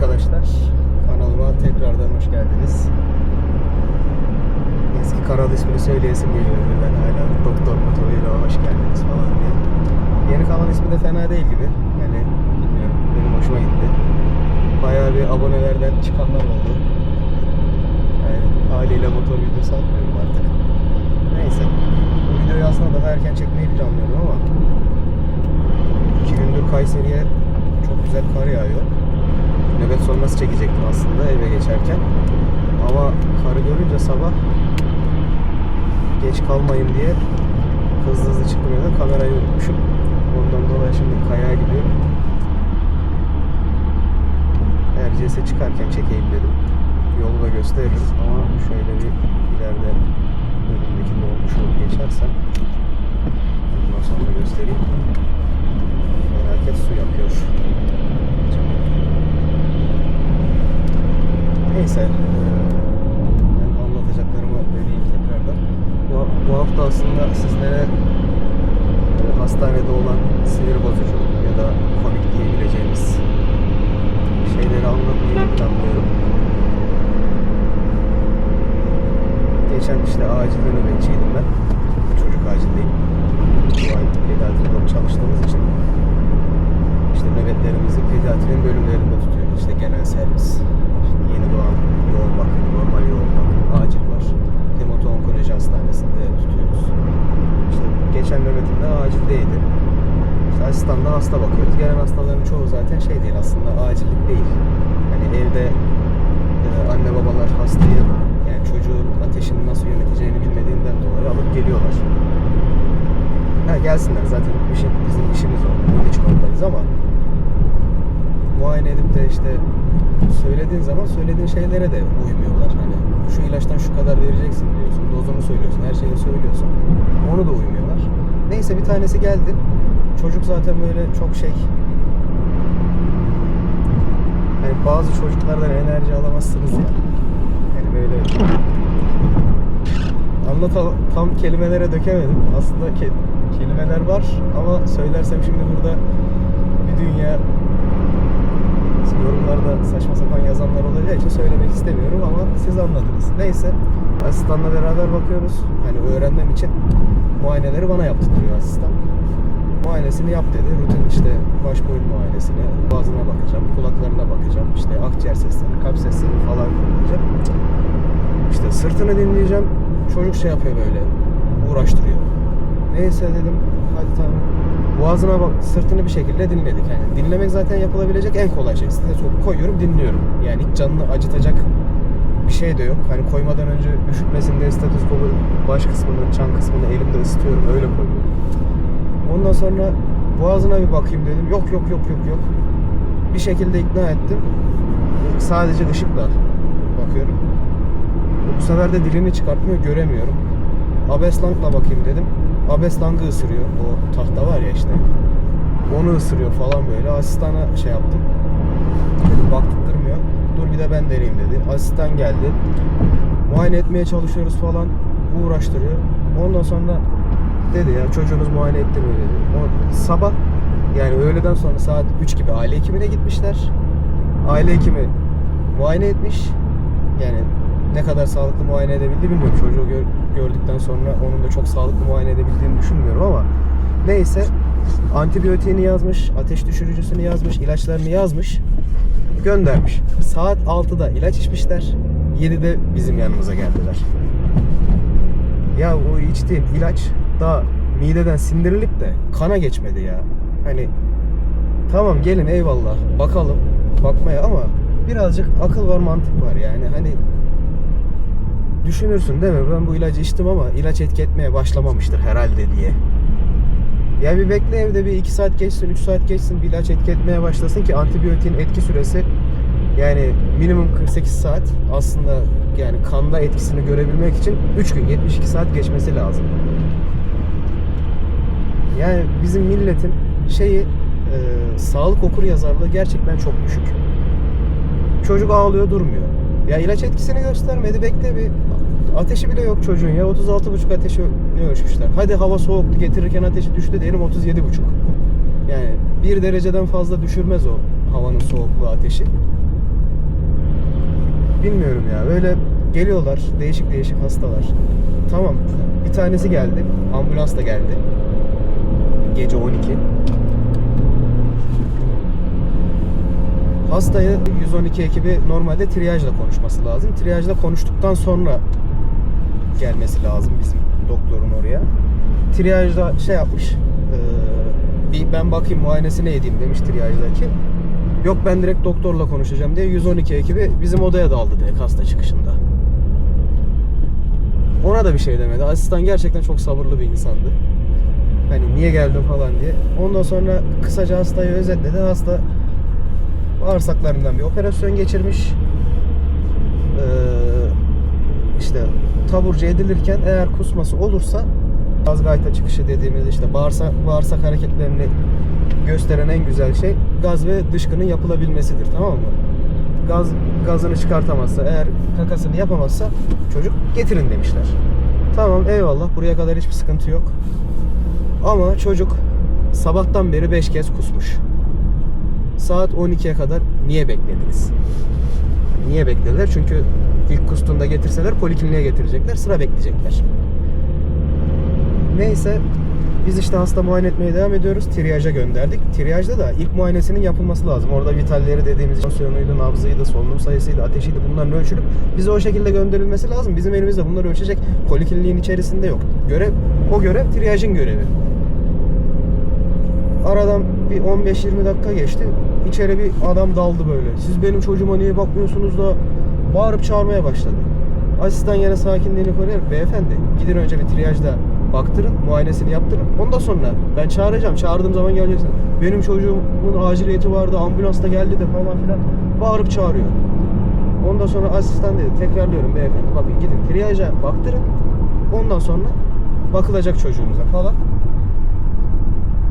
arkadaşlar. Kanalıma tekrardan hoş geldiniz. Eski kanal ismini söyleyesim geliyor birden hala. Doktor Moto'yla hoş geldiniz falan diye. Yeni kanal ismi de fena değil gibi. Yani bilmiyorum benim hoşuma gitti. Bayağı bir abonelerden çıkanlar oldu. Yani haliyle motor videosu atmıyorum artık. Neyse. Bu videoyu aslında daha erken çekmeyi planlıyordum ama iki gündür Kayseri'ye çok güzel kar yağıyor. Nöbet sonrası çekecektim aslında eve geçerken. Ama karı görünce sabah geç kalmayayım diye hızlı hızlı çıktım evden kamerayı unutmuşum. Ondan dolayı şimdi kayağa gidiyorum. Erciyes'e çıkarken çekeyim dedim. Yolu da gösteririm ama şöyle bir ileride önümdeki dolmuş yolu geçersem ondan sonra Neyse. Ben anlatacaklarıma döneyim tekrardan. Bu, bu hafta aslında sizlere e, hastanede olan sinir bozucu ya da komik diyebileceğimiz şeyleri anlatmayı planlıyorum. Geçen işte acilde nöbetçiydim ben. Çocuk acildeyim. Bu ay pediatride çalıştığımız için işte nöbetlerimizi pediatrinin bölümlerinde tutuyoruz. İşte genel servis, işte yeni doğan yoğun bakım, normal yoğun bakım, acil var. Hemato-onkoloji hastanesinde tutuyoruz. İşte geçen nöbetimde acildeydi. İşte asistanla hasta bakıyoruz. Gelen hastaların çoğu zaten şey değil aslında acillik değil. Hani evde e, anne babalar hastayı yani çocuğun ateşini nasıl yöneteceğini bilmediğinden dolayı alıp geliyorlar. Ha gelsinler zaten işim, bizim işimiz o. Bunun için oradayız ama muayene edip de işte söylediğin zaman söylediğin şeylere de uymuyorlar. Hani şu ilaçtan şu kadar vereceksin diyorsun. Dozunu söylüyorsun. Her şeyi söylüyorsun. Onu da uymuyorlar. Neyse bir tanesi geldi. Çocuk zaten böyle çok şey hani bazı çocuklardan enerji alamazsınız ya. Yani böyle anlatalım tam kelimelere dökemedim. Aslında ke- kelimeler var ama söylersem şimdi burada bir dünya yorumlarda saçma sapan yazanlar olacağı için söylemek istemiyorum ama siz anladınız. Neyse. Asistanla beraber bakıyoruz. Hani öğrenmem için muayeneleri bana yaptırıyor asistan. Muayenesini yap dedi. Rutin işte baş boyun muayenesini, boğazına bakacağım, kulaklarına bakacağım, işte akciğer seslerini, kalp seslerini falan dinleyeceğim. İşte sırtını dinleyeceğim. Çocuk şey yapıyor böyle, uğraştırıyor. Neyse dedim, hadi tamam. Boğazına bak, sırtını bir şekilde dinledik. Yani dinlemek zaten yapılabilecek en kolay şey. Stetoskopu koyuyorum, dinliyorum. Yani hiç canını acıtacak bir şey de yok. Hani koymadan önce üşütmesin diye stetoskopu baş kısmını, çan kısmını elimde ısıtıyorum, öyle koyuyorum. Ondan sonra boğazına bir bakayım dedim. Yok yok yok yok yok. Bir şekilde ikna ettim. Sadece ışıkla bakıyorum. Bu sefer de dilini çıkartmıyor, göremiyorum. Abeslankla bakayım dedim. Abeslankı ısırıyor. O tahta var ya işte. Onu ısırıyor falan böyle. Asistana şey yaptım. Dedim baktırmıyor. Dur bir de ben deneyeyim dedi. Asistan geldi. Muayene etmeye çalışıyoruz falan. Uğraştırıyor. Ondan sonra dedi ya çocuğunuz muayene ettirmiyor dedi. O sabah yani öğleden sonra saat 3 gibi aile hekimine gitmişler. Aile hekimi muayene etmiş. Yani ne kadar sağlıklı muayene edebildi bilmiyorum. Çocuğu gör- gördükten sonra onun da çok sağlıklı muayene edebildiğini düşünmüyorum ama neyse antibiyotiğini yazmış, ateş düşürücüsünü yazmış, ilaçlarını yazmış, göndermiş. Saat 6'da ilaç içmişler. 7'de bizim yanımıza geldiler. Ya o içtiğim ilaç daha mideden sindirilip de kana geçmedi ya. Hani tamam gelin eyvallah bakalım bakmaya ama birazcık akıl var mantık var yani hani düşünürsün değil mi ben bu ilacı içtim ama ilaç etki etmeye başlamamıştır herhalde diye. Ya bir bekle evde bir 2 saat geçsin 3 saat geçsin bir ilaç etki etmeye başlasın ki antibiyotiğin etki süresi yani minimum 48 saat aslında yani kanda etkisini görebilmek için 3 gün 72 saat geçmesi lazım. Yani bizim milletin şeyi e, sağlık okur yazarlığı gerçekten çok düşük. Çocuk ağlıyor durmuyor. Ya ilaç etkisini göstermedi bekle bir ateşi bile yok çocuğun ya 36,5 ateşi ne ölçmüşler. Hadi hava soğuktu getirirken ateşi düştü diyelim 37,5. Yani bir dereceden fazla düşürmez o havanın soğukluğu ateşi. bilmiyorum ya. Böyle geliyorlar değişik değişik hastalar. Tamam. Bir tanesi geldi. Ambulans da geldi. Gece 12. Hastayı 112 ekibi normalde triyajla konuşması lazım. Triyajla konuştuktan sonra gelmesi lazım bizim doktorun oraya. Triyajda şey yapmış. eee, bir ben bakayım muayenesini edeyim demiş triyajdaki. Yok ben direkt doktorla konuşacağım diye 112 ekibi bizim odaya daldı direkt hasta çıkışında. Ona da bir şey demedi. Asistan gerçekten çok sabırlı bir insandı. Hani niye geldin falan diye. Ondan sonra kısaca hastayı özetledi. Hasta bağırsaklarından bir operasyon geçirmiş. Ee, işte taburcu edilirken eğer kusması olursa gaz gayta çıkışı dediğimiz işte bağırsak, bağırsak hareketlerini gösteren en güzel şey gaz ve dışkının yapılabilmesidir tamam mı? Gaz gazını çıkartamazsa eğer kakasını yapamazsa çocuk getirin demişler. Tamam eyvallah buraya kadar hiçbir sıkıntı yok. Ama çocuk sabahtan beri 5 kez kusmuş. Saat 12'ye kadar niye beklediniz? Niye beklediler? Çünkü ilk kustuğunda getirseler polikliniğe getirecekler. Sıra bekleyecekler. Neyse biz işte hasta muayene etmeye devam ediyoruz. Triyaja gönderdik. Triyajda da ilk muayenesinin yapılması lazım. Orada vitalleri dediğimiz tansiyonuydu, nabzıydı, solunum sayısıydı, ateşiydi bunların ölçülüp bize o şekilde gönderilmesi lazım. Bizim elimizde bunları ölçecek polikliniğin içerisinde yok. Görev, o görev triyajın görevi. Aradan bir 15-20 dakika geçti. İçeri bir adam daldı böyle. Siz benim çocuğuma niye bakmıyorsunuz da bağırıp çağırmaya başladı. Asistan yine sakinliğini koruyarak beyefendi gidin önce bir triyajda baktırın, muayenesini yaptırın. Ondan sonra ben çağıracağım. Çağırdığım zaman geleceksin. Benim çocuğumun aciliyeti vardı, ambulans geldi de falan filan. Bağırıp çağırıyor. Ondan sonra asistan dedi tekrarlıyorum beyefendi bakın gidin triyaja baktırın. Ondan sonra bakılacak çocuğunuza falan.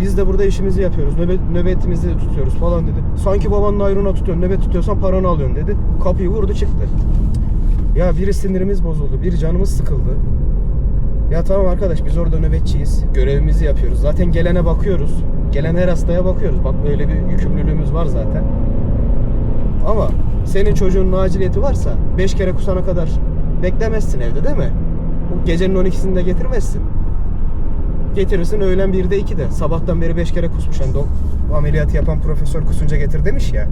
Biz de burada işimizi yapıyoruz. Nöbet, nöbetimizi de tutuyoruz falan dedi. Sanki babanın ayrına tutuyorsun. Nöbet tutuyorsan paranı alıyorsun dedi. Kapıyı vurdu çıktı. Ya biri sinirimiz bozuldu. Biri canımız sıkıldı. Ya tamam arkadaş biz orada nöbetçiyiz. Görevimizi yapıyoruz. Zaten gelene bakıyoruz. Gelen her hastaya bakıyoruz. Bak böyle bir yükümlülüğümüz var zaten. Ama senin çocuğun aciliyeti varsa 5 kere kusana kadar beklemezsin evde değil mi? Gecenin 12'sinde getirmezsin. Getirirsin öğlen 1'de 2'de. Sabahtan beri 5 kere kusmuş. Yani ameliyatı yapan profesör kusunca getir demiş ya.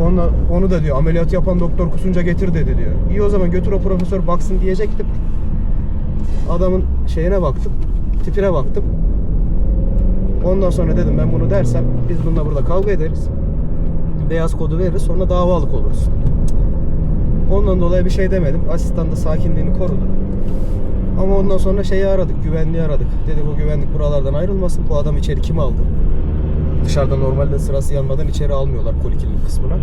Onu, onu da diyor ameliyat yapan doktor kusunca getir dedi diyor. İyi o zaman götür o profesör baksın diyecektim. Adamın şeyine baktım. Tipine baktım. Ondan sonra dedim ben bunu dersem biz bununla burada kavga ederiz. Beyaz kodu veririz sonra davalık oluruz. Ondan dolayı bir şey demedim. Asistan da sakinliğini korudu. Ama ondan sonra şeyi aradık, güvenliği aradık. Dedi bu güvenlik buralardan ayrılmasın. Bu adam içeri kim aldı? Dışarıda normalde sırası yanmadan içeri almıyorlar poliklinik kısmına.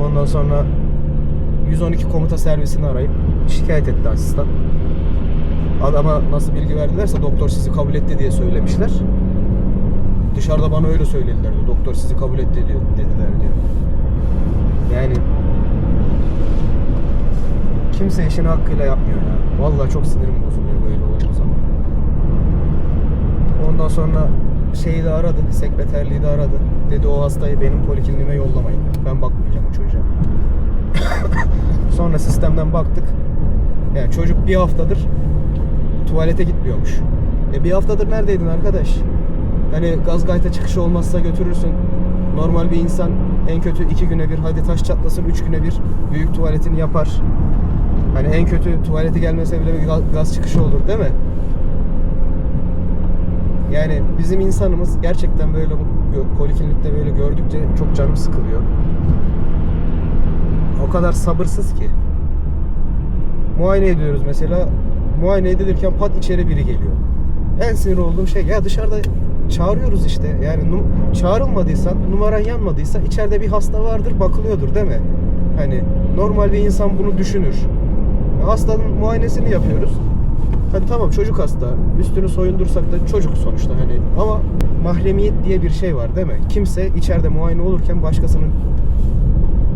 Ondan sonra 112 komuta servisini arayıp şikayet etti asistan. Adama nasıl bilgi verdilerse doktor sizi kabul etti diye söylemişler. Dışarıda bana öyle söylediler. Doktor sizi kabul etti diyor, dediler diyor. Yani kimse işini hakkıyla yapmıyor ya. Vallahi çok sinirim bozuluyor böyle olduğu zaman. Ondan sonra şeyi de aradı, sekreterliği de aradı. Dedi o hastayı benim polikliniğime yollamayın. Ben bakmayacağım o çocuğa. Sonra sistemden baktık. Yani çocuk bir haftadır tuvalete gitmiyormuş. E bir haftadır neredeydin arkadaş? Hani gaz gayta çıkışı olmazsa götürürsün. Normal bir insan en kötü iki güne bir hadi taş çatlasın üç güne bir büyük tuvaletini yapar. Hani en kötü tuvaleti gelmese bile bir gaz, çıkışı olur değil mi? Yani bizim insanımız gerçekten böyle bu poliklinikte böyle gördükçe çok canım sıkılıyor. O kadar sabırsız ki. Muayene ediyoruz mesela. Muayene edilirken pat içeri biri geliyor. En sinir olduğum şey ya dışarıda çağırıyoruz işte. Yani num- çağrılmadıysan, numaran yanmadıysa içeride bir hasta vardır, bakılıyordur değil mi? Hani normal bir insan bunu düşünür. Hastanın muayenesini yapıyoruz. Hani tamam çocuk hasta. Üstünü soyundursak da çocuk sonuçta hani ama mahremiyet diye bir şey var değil mi? Kimse içeride muayene olurken başkasının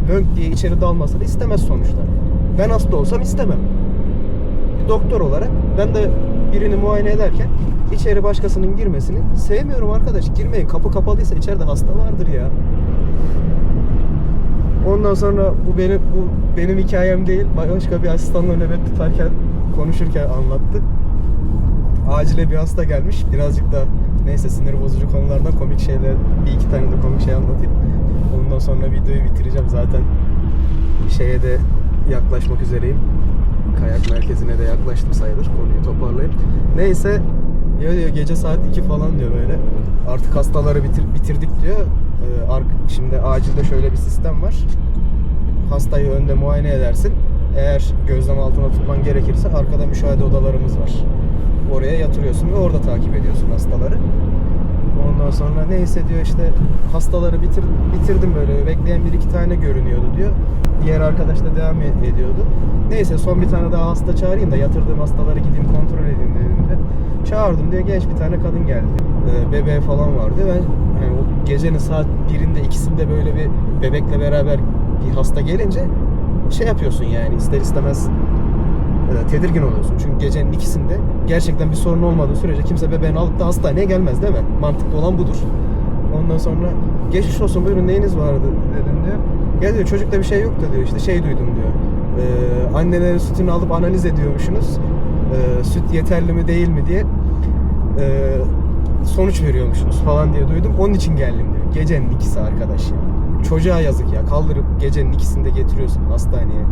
lönk diye içeri dalmasını istemez sonuçta. Ben hasta olsam istemem. Bir doktor olarak ben de birini muayene ederken içeri başkasının girmesini sevmiyorum arkadaş. Girmeyin. Kapı kapalıysa içeride hasta vardır ya. Ondan sonra bu benim bu benim hikayem değil. Başka bir asistanla nöbet tutarken konuşurken anlattı. Acile bir hasta gelmiş. Birazcık da neyse sinir bozucu konulardan komik şeyler bir iki tane de komik şey anlatayım. Ondan sonra videoyu bitireceğim zaten. Şeye de yaklaşmak üzereyim. Kayak merkezine de yaklaştım sayılır konuyu toparlayıp. Neyse ya diyor gece saat 2 falan diyor böyle. Artık hastaları bitir, bitirdik diyor. Ee, şimdi acilde şöyle bir sistem var. Hastayı önde muayene edersin. Eğer gözlem altına tutman gerekirse arkada müşahede odalarımız var. Oraya yatırıyorsun ve orada takip ediyorsun hastaları. Ondan sonra neyse diyor işte hastaları bitir, bitirdim böyle bekleyen bir iki tane görünüyordu diyor. Diğer arkadaş da devam e- ediyordu. Neyse son bir tane daha hasta çağırayım da yatırdığım hastaları gideyim kontrol edeyim dedim de. Çağırdım diyor genç bir tane kadın geldi. Ee, bebeği falan vardı. Ben yani o gecenin saat birinde ikisinde böyle bir bebekle beraber bir hasta gelince şey yapıyorsun yani ister istemez e, tedirgin oluyorsun. Çünkü gecenin ikisinde gerçekten bir sorun olmadığı sürece kimse bebeğini alıp da hastaneye gelmez değil mi? Mantıklı olan budur. Ondan sonra geçmiş olsun buyurun neyiniz vardı dedim diyor. Ya diyor çocukta bir şey yok da diyor işte şey duydum diyor. E, annelerin sütünü alıp analiz ediyormuşsunuz. E, süt yeterli mi değil mi diye e, sonuç veriyormuşsunuz falan diye duydum. Onun için geldim diyor. Gecenin ikisi arkadaş ya. Çocuğa yazık ya. Kaldırıp gecenin ikisinde getiriyorsun hastaneye.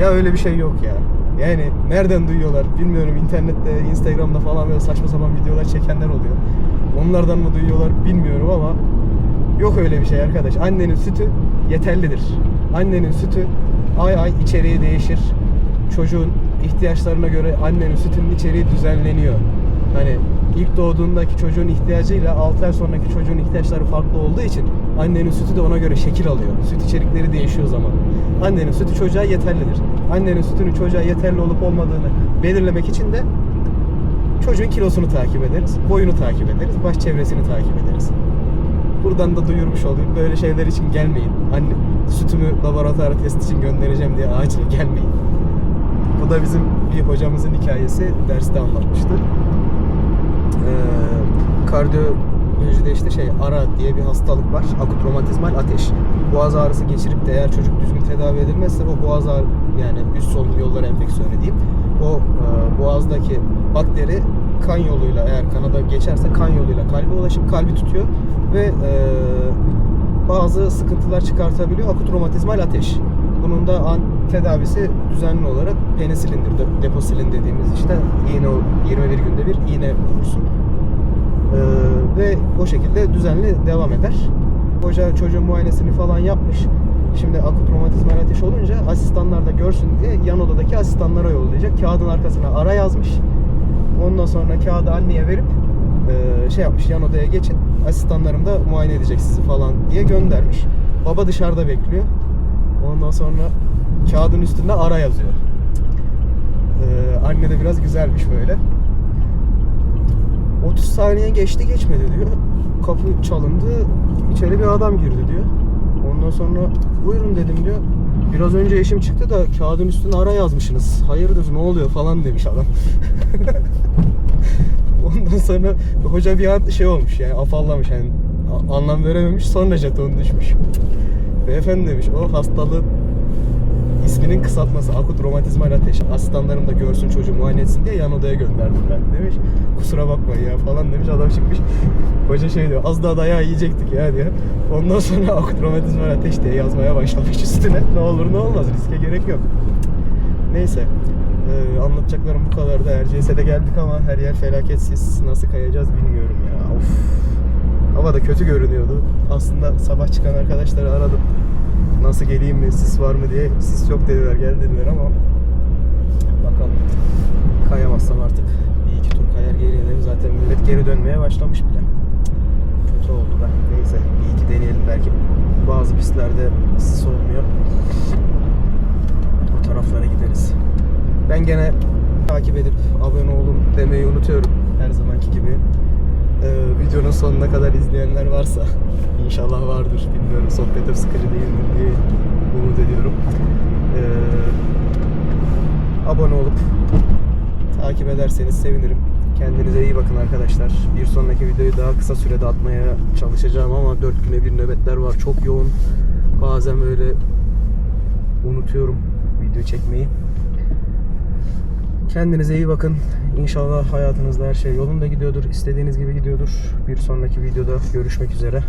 Ya öyle bir şey yok ya. Yani nereden duyuyorlar bilmiyorum. İnternette, Instagram'da falan böyle saçma sapan videolar çekenler oluyor. Onlardan mı duyuyorlar bilmiyorum ama yok öyle bir şey arkadaş. Annenin sütü yeterlidir. Annenin sütü ay ay içeriği değişir. Çocuğun ihtiyaçlarına göre annenin sütünün içeriği düzenleniyor. Hani ilk doğduğundaki çocuğun ihtiyacıyla 6 ay sonraki çocuğun ihtiyaçları farklı olduğu için annenin sütü de ona göre şekil alıyor. Süt içerikleri değişiyor zaman. Annenin sütü çocuğa yeterlidir. Annenin sütünün çocuğa yeterli olup olmadığını belirlemek için de çocuğun kilosunu takip ederiz, boyunu takip ederiz, baş çevresini takip ederiz. Buradan da duyurmuş olayım. Böyle şeyler için gelmeyin. Anne sütümü laboratuvar test için göndereceğim diye acil gelmeyin. Bu da bizim bir hocamızın hikayesi. Derste anlatmıştı. Kardiyolojide işte şey ARA diye bir hastalık var. Akut romatizmal ateş. Boğaz ağrısı geçirip de eğer çocuk düzgün tedavi edilmezse o boğaz ağrı yani üst solunum yolları enfeksiyonu diyeyim. O e, boğazdaki bakteri kan yoluyla eğer kanada geçerse kan yoluyla kalbe ulaşıp kalbi tutuyor ve e, bazı sıkıntılar çıkartabiliyor. Akut romatizmal ateş. Bunun da an tedavisi düzenli olarak penisilindir. De- Deposilin dediğimiz işte iğne o 21 günde bir iğne vurursun. Ee, ve o şekilde düzenli devam eder. Hoca çocuğun muayenesini falan yapmış. Şimdi akut romatizmal ateş olunca asistanlar da görsün diye yan odadaki asistanlara yollayacak. Kağıdın arkasına ara yazmış. Ondan sonra kağıdı anneye verip e, şey yapmış yan odaya geçin. Asistanlarım da muayene edecek sizi falan diye göndermiş. Baba dışarıda bekliyor. Ondan sonra kağıdın üstünde ara yazıyor. Ee, anne de biraz güzelmiş böyle. 30 saniye geçti geçmedi diyor. Kapı çalındı. İçeri bir adam girdi diyor. Ondan sonra buyurun dedim diyor. Biraz önce eşim çıktı da kağıdın üstüne ara yazmışsınız. Hayırdır ne oluyor falan demiş adam. Ondan sonra hoca bir an şey olmuş yani afallamış yani anlam verememiş sonra jeton düşmüş. Beyefendi demiş o hastalığın isminin kısaltması akut romatizmal ateş. Asistanlarım da görsün çocuğu muayene etsin diye yan odaya gönderdim ben demiş. Kusura bakmayın ya falan demiş adam çıkmış. Hoca şey diyor az daha dayağı yiyecektik ya diyor. Ondan sonra akut romatizmal ateş diye yazmaya başlamış üstüne. Ne olur ne olmaz riske gerek yok. Neyse. Ee, anlatacaklarım bu kadardı. Erciyes'e geldik ama her yer felaketsiz. Nasıl kayacağız bilmiyorum ya. Of. Hava da kötü görünüyordu. Aslında sabah çıkan arkadaşları aradım. Nasıl geleyim mi, sis var mı diye. Sis yok dediler, gel dediler ama bakalım. Kayamazsam artık bir iki tur kayar geri. Zaten millet geri dönmeye başlamış bile. Kötü oldu ben. Neyse bir iki deneyelim belki. Bazı pistlerde sis olmuyor. O taraflara gideriz. Ben gene takip edip abone olun demeyi unutuyorum her zamanki gibi. Ee, videonun sonuna kadar izleyenler varsa inşallah vardır bilmiyorum sohbetim sıkıcı değil mi diye umut ediyorum. Ee, abone olup takip ederseniz sevinirim. Kendinize iyi bakın arkadaşlar. Bir sonraki videoyu daha kısa sürede atmaya çalışacağım ama 4 güne bir nöbetler var. Çok yoğun. Bazen böyle unutuyorum video çekmeyi. Kendinize iyi bakın. İnşallah hayatınızda her şey yolunda gidiyordur. istediğiniz gibi gidiyordur. Bir sonraki videoda görüşmek üzere.